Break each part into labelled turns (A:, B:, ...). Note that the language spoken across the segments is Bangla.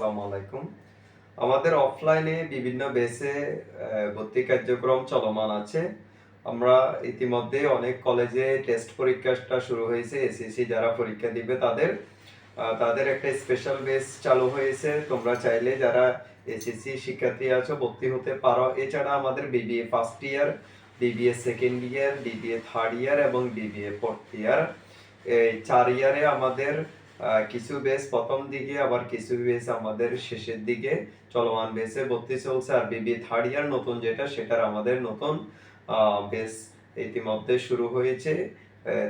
A: আসসালামু আলাইকুম। আমাদের অফলাইনে বিভিন্ন বেসে ভর্তি কার্যক্রম চলমান আছে। আমরা ইতিমধ্যে অনেক কলেজে টেস্ট পরীক্ষাটা শুরু হয়েছে এসএসসি যারা পরীক্ষা দিবে তাদের। তাদের একটা স্পেশাল বেস চালু হয়েছে। তোমরা চাইলে যারা এসএসসি শিক্ষার্থী আছো, ভর্তি হতে পারো। এছাড়া আমাদের BBA first year BBA second year BBA third year এবং বিবিএ ফোর্থ ইয়ার এই চার ইয়ারে আমাদের কিছু বেস প্রথম দিকে, আবার কিছু বেস আমাদের শেষের দিকে চলমান বেসে ভর্তি চলছে আর বিবি থার্ড ইয়ার নতুন যেটা, সেটার আমাদের নতুন বেস ইতিমধ্যে শুরু হয়েছে।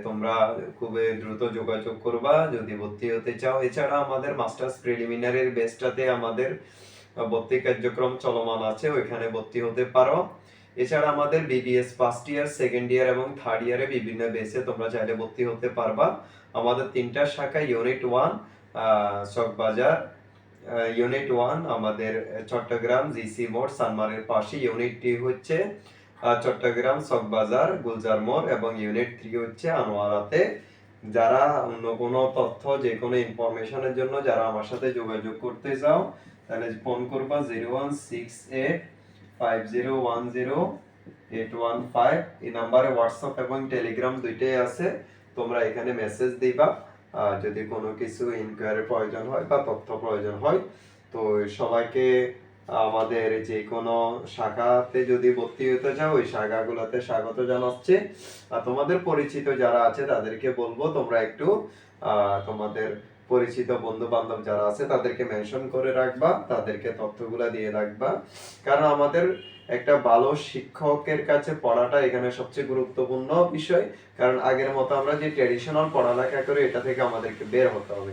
A: তোমরা খুবই দ্রুত যোগাযোগ করবা, যদি ভর্তি হতে চাও। এছাড়া আমাদের মাস্টার্স প্রিলিমিনারির বেসটাতে আমাদের ভর্তি কার্যক্রম চলমান আছে, ওইখানে ভর্তি হতে পারো। এছাড়া আমাদের BBS first year second year এবং থার্ড ইয়ারে বিভিন্ন বেসে তোমরা চাইলে ভর্তি হতে পারবা। আমাদের তিনটা শাখা unit one Chakbazar unit one আমাদের চট্টগ্রাম জিসি মোড় সানমারের পাশে ইউনিট টু হচ্ছে চট্টগ্রাম, চকবাজার, গুলজার মোড় এবং ইউনিট থ্রি হচ্ছে আনোয়ারাতে। যারা অন্য কোনো তথ্য, যে কোনো ইনফরমেশনের জন্য যারা আমার সাথে যোগাযোগ করতে চাও, তাহলে ফোন করবা zero one six eight five zero one zero eight one five এই নাম্বারে হোয়াটসঅ্যাপ এবং টেলিগ্রাম দুইটাই আছে। তোমরা এখানে মেসেজ দিবা। যদি কোনো কিছু ইনকোয়ারি প্রয়োজন হয় বা তথ্য প্রয়োজন হয়, তো সবাইকে আমাদের যে কোনো শাখাতে যদি ভর্তি হতে চাও, ওই শাখাগুলোতে স্বাগত জানাচ্ছে। আর তোমাদের পরিচিত যারা আছে, তাদেরকে বলব তোমরা একটু তোমাদের পরিচিত বন্ধু বান্ধব যারা আছে, তাদেরকে মেনশন করে রাখবা, তাদেরকে তথ্যগুলা দিয়ে রাখবা। কারণ আমাদের একটা ভালো শিক্ষকের কাছে পড়াটা এখানে সবচেয়ে গুরুত্বপূর্ণ বিষয়। কারণ আগের মতো আমরা যে ট্রেডিশনাল পড়ালেখা করি, এটা থেকে আমাদেরকে বের হতে হবে।